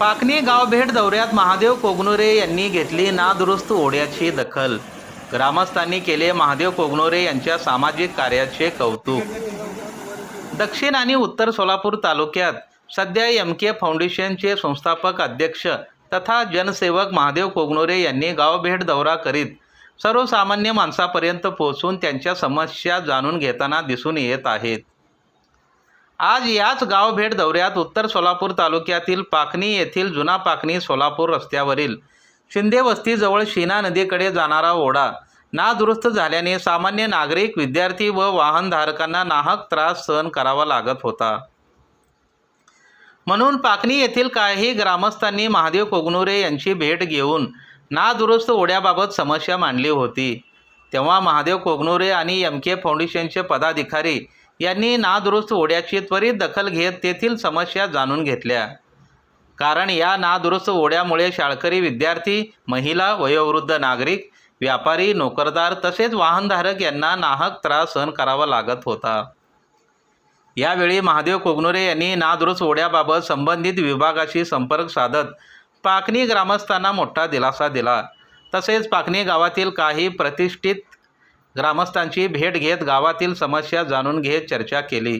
पाकनी गाव भेट दौऱ्यात महादेव कोगनोरे यांनी घेतली नादुरुस्त ओढ्याची दखल. ग्रामस्थांनी केले महादेव कोगनोरे यांच्या सामाजिक कार्याचे कौतुक. दक्षिण आणि उत्तर सोलापूर तालुक्यात सध्या एम के फाउंडेशनचे संस्थापक अध्यक्ष तथा जनसेवक महादेव कोगनोरे यांनी गावभेट दौरा करीत सर्वसामान्य माणसापर्यंत पोहोचून त्यांच्या समस्या जाणून घेताना दिसून येत आहेत. आज याच गावभेट दौऱ्यात उत्तर सोलापूर तालुक्यातील पाकणी येथील जुना पाकणी सोलापूर रस्त्यावरील. शिंदे वस्तीजवळ शीना नदीकडे जाणारा ओढा. नादुरुस्त झाल्याने सामान्य नागरिक विद्यार्थी व वाहनधारकांना नाहक त्रास सहन करावा लागत होता. म्हणून पाकणी येथील काही ग्रामस्थांनी महादेव कोगनुरे यांची भेट घेऊन नादुरुस्त ओढ्याबाबत समस्या मांडली होती. तेव्हा महादेव कोगनुरे आणि एम के फाउंडेशनचे पदाधिकारी यांनी नादुरुस्त ओढ्याची त्वरित दखल घेत तेथील समस्या जाणून घेतल्या. कारण या नादुरुस्त ओढ्यामुळे शाळकरी विद्यार्थी महिला वयोवृद्ध नागरिक व्यापारी नोकरदार तसेच वाहनधारक यांना नाहक त्रास सहन करावा लागत होता. यावेळी महादेव कोगनुरे यांनी नादुरुस्त ओढ्याबाबत संबंधित विभागाशी संपर्क साधत पाकणी ग्रामस्थांना मोठा दिलासा दिला. तसेच पाकणी गावातील काही प्रतिष्ठित ग्रामस्थांची भेट घेत गावातील समस्या जाणून घेत चर्चा केली.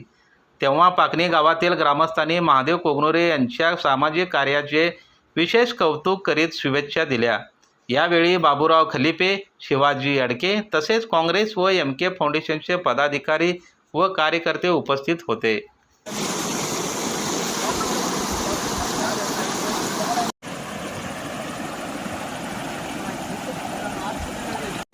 तेव्हा पाकणी गावातील ग्रामस्थांनी महादेव कोगनुरे यांच्या सामाजिक कार्याचे विशेष कौतुक करीत शुभेच्छा दिल्या. यावेळी बाबूराव खलिपे शिवाजी अडके तसेच काँग्रेस व एम के फाउंडेशनचे पदाधिकारी व कार्यकर्ते उपस्थित होते.